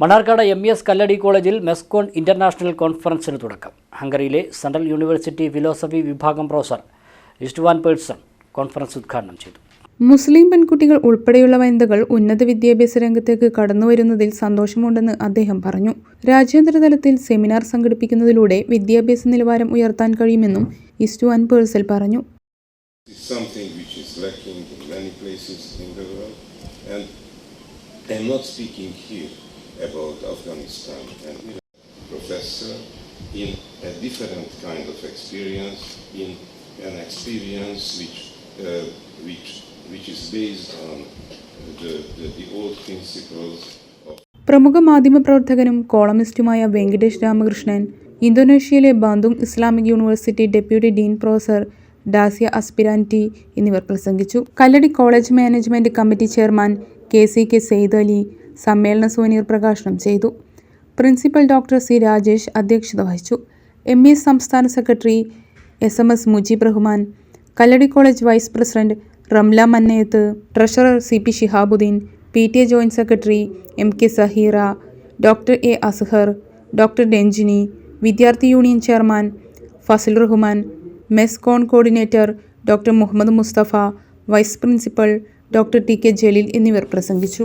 Mannarkkad M S കല്ലടി കോളേജിൽ മെസ്കോൺ international കോൺഫറൻസിന് തുടക്കം. ഹംഗറിയിലെ സെൻട്രൽ യൂണിവേഴ്സിറ്റി ഫിലോസഫി വിഭാഗം പ്രൊഫസർ ഇസ്റ്റ്വാൻ പേഴ്സൺ കോൺഫറൻസ് ഉദ്ഘാടനം ചെയ്തു. മുസ്ലിം പെൺകുട്ടികൾ ഉൾപ്പെടെയുള്ള വനിതകൾ ഉന്നത വിദ്യാഭ്യാസ രംഗത്തേക്ക് കടന്നു വരുന്നതിൽ സന്തോഷമുണ്ടെന്ന് അദ്ദേഹം പറഞ്ഞു. രാജ്യാന്തര തലത്തിൽ സെമിനാർ സംഘടിപ്പിക്കുന്നതിലൂടെ വിദ്യാഭ്യാസ നിലവാരം ഉയർത്താൻ കഴിയുമെന്നും ഇസ്റ്റുവാൻ പേഴ്സൽ പറഞ്ഞു. I'm not speaking here. About Afghanistan and Iraq. Professor in a different kind of experience, in an experience which, uh, which, which is based on the, the, the old principles പ്രമുഖ മാധ്യമപ്രവർത്തകനും കോളമിസ്റ്റുമായ Venkitesh Ramakrishnan ഇന്തോനേഷ്യയിലെ Bandung Islamic university deputy dean professor Dasia Aspiranti എന്നിവർ പ്രസംഗിച്ചു Kalladi college management committee chairman K C K Syed Ali സമ്മേളന souvenir പ്രകാശനം ചെയ്തു. Principal doctor C Rajesh അധ്യക്ഷത വഹിച്ചു. എം ഇ സംസ്ഥാന secretary S M S Mujeeb Rahman Kalladi college vice president Ramla Mannayath treasurer C P Shihabuddin P T A joint secretary M K Saheera doctor A Azhar doctor Ranjini വിദ്യാർത്ഥി union chairman Fasil Rahman mess con coordinator doctor Muhammad Mustafa vice principal doctor T K Jaleel എന്നിവർ പ്രസംഗിച്ചു.